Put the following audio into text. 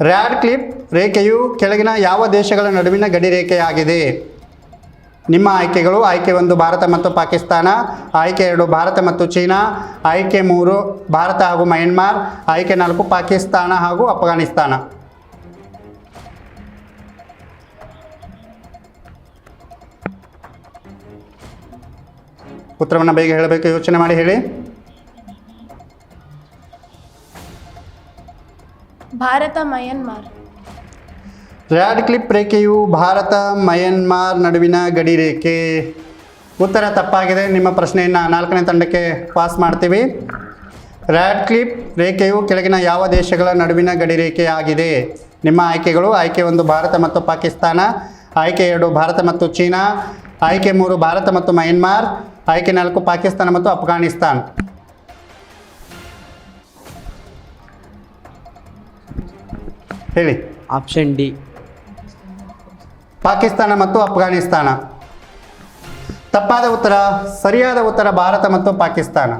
Rad clip ರೇಖೆಯು ಕೆಳಗಿನ ಯಾವ ದೇಶಗಳ ನಡುವಿನ ಗಡಿ ರೇಖೆಯಾಗಿದೆ ನಿಮ್ಮ ಆಯ್ಕೆಗಳು ಆಯ್ಕೆ ಒಂದು ಭಾರತ ಮತ್ತು ಪಾಕಿಸ್ತಾನ, ಆಯ್ಕೆ ಎರಡು ಭಾರತ ಮತ್ತು ಚೀನಾ, ಆಯ್ಕೆ ಮೂರು ಭಾರತ ಹಾಗೂ ಮಯನ್ಮಾರ್, ಆಯ್ಕೆ ನಾಲ್ಕು ಪಾಕಿಸ್ತಾನ ಹಾಗೂ ಅಫ್ಘಾನಿಸ್ತಾನ. ಉತ್ತರವನ್ನು ಬೇಗ ಹೇಳಬೇಕು, ಯೋಚನೆ ಮಾಡಿ ಹೇಳಿ. ಭಾರತ ಮಯನ್ಮಾರ್. ರ್ಯಾಡ್ ಕ್ಲಿಪ್ ರೇಖೆಯು ಭಾರತ ಮಯನ್ಮಾರ್ ನಡುವಿನ ಗಡಿ ರೇಖೆ. ಉತ್ತರ ತಪ್ಪಾಗಿದೆ. ನಿಮ್ಮ ಪ್ರಶ್ನೆಯನ್ನು ನಾಲ್ಕನೇ ತಂಡಕ್ಕೆ ಪಾಸ್ ಮಾಡ್ತೀವಿ. ರ್ಯಾಡ್ ಕ್ಲಿಪ್ ರೇಖೆಯು ಕೆಳಗಿನ ಯಾವ ದೇಶಗಳ ನಡುವಿನ ಗಡಿ ರೇಖೆಯಾಗಿದೆ ನಿಮ್ಮ ಆಯ್ಕೆಗಳು ಆಯ್ಕೆ ಒಂದು ಭಾರತ ಮತ್ತು ಪಾಕಿಸ್ತಾನ, ಆಯ್ಕೆ ಎರಡು ಭಾರತ ಮತ್ತು ಚೀನಾ, ಆಯ್ಕೆ ಮೂರು ಭಾರತ ಮತ್ತು ಮಯನ್ಮಾರ್, ಆಯ್ಕೆ ನಾಲ್ಕು ಪಾಕಿಸ್ತಾನ ಮತ್ತು ಅಫ್ಘಾನಿಸ್ತಾನ್. ಹೇಳಿ. ಆಪ್ಷನ್ ಡಿ ಪಾಕಿಸ್ತಾನ ಮತ್ತು ಅಫ್ಘಾನಿಸ್ತಾನ. ತಪ್ಪಾದ ಉತ್ತರ ಸರಿಯಾದ ಉತ್ತರ ಭಾರತ ಮತ್ತು ಪಾಕಿಸ್ತಾನ.